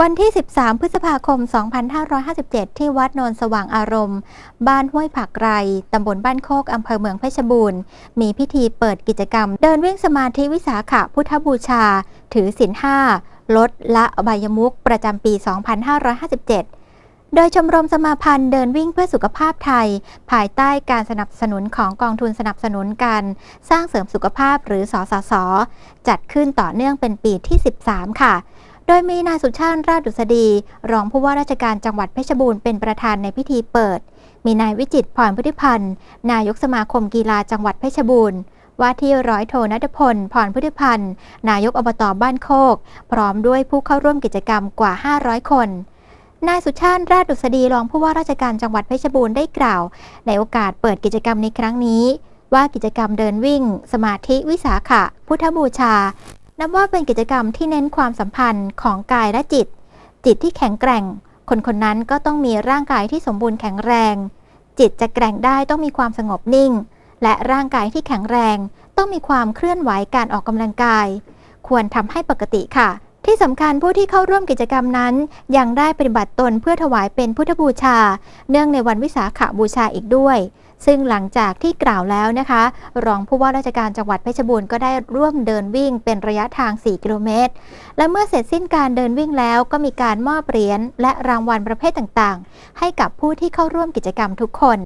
วันที่ 13 พฤษภาคม 2557 ที่วัดนนสว่างอารมณ์ บ้านห้วยผักไร ตำบลบ้านโคก อำเภอเมืองเพชรบูรณ์ มีพิธีเปิดกิจกรรม เดินวิ่งสมาธิวิสาขะพุทธบูชา ถือศีลห้าลดละอบายมุกประจำปี 2557โดยชมรมสมาพันธ์เดินวิ่งเพื่อสุขภาพไทย ภายใต้การสนับสนุนของกองทุนสนับสนุนการสร้างเสริมสุขภาพหรือสสส จัดขึ้นต่อเนื่องเป็นปีที่ 13 ค่ะ ดยมีนายสุชาติราชดุษฎีรองผู้ว่าราชการจังหวัดเพชรบูรณ์เป็นประธานในพิธีเปิด มีนายวิจิตพรพุทธิพันธ์นายกสมาคมกีฬาจังหวัดเพชรบูรณ์ว่าที่ร้อยโทนัทพล พรพุทธิพันธ์ นายกอบตบ้านโคก พร้อมด้วยผู้เข้าร่วมกิจกรรมกว่า 500 คน นายสุชาติราชดุษฎีรองผู้ว่าราชการจังหวัดเพชรบูรณ์ได้กล่าว ในโอกาสเปิดกิจกรรมในครั้งนี้ ว่ากิจกรรมเดินวิ่ง สมาธิวิสาขะ พุทธบูชา นับว่าเป็นกิจกรรมที่เน้นความสัมพันธ์ของกายและจิต จิตที่แข็งแกร่ง คนคนนั้นก็ต้องมีร่างกายที่สมบูรณ์แข็งแรง จิตจะแกร่งได้ต้องมีความสงบนิ่ง และร่างกายที่แข็งแรง ต้องมีความเคลื่อนไหวการออกกำลังกาย ควรทำให้ปกติค่ะ ที่สำคัญผู้ที่เข้าร่วมกิจกรรมนั้น ยังได้ปฏิบัติตนเพื่อถวายเป็นพุทธบูชา เนื่องในวันวิสาขบูชาอีกด้วย ซึ่งหลังจากที่กล่าวแล้วนะคะ รองผู้ว่าราชการจังหวัดเพชรบูรณ์ก็ได้ร่วมเดินวิ่งเป็นระยะทาง 4 กิโลเมตร และเมื่อเสร็จสิ้นการเดินวิ่งแล้วก็มีการมอบเหรียญและรางวัลประเภทต่างๆ ให้กับผู้ที่เข้าร่วมกิจกรรมทุกคน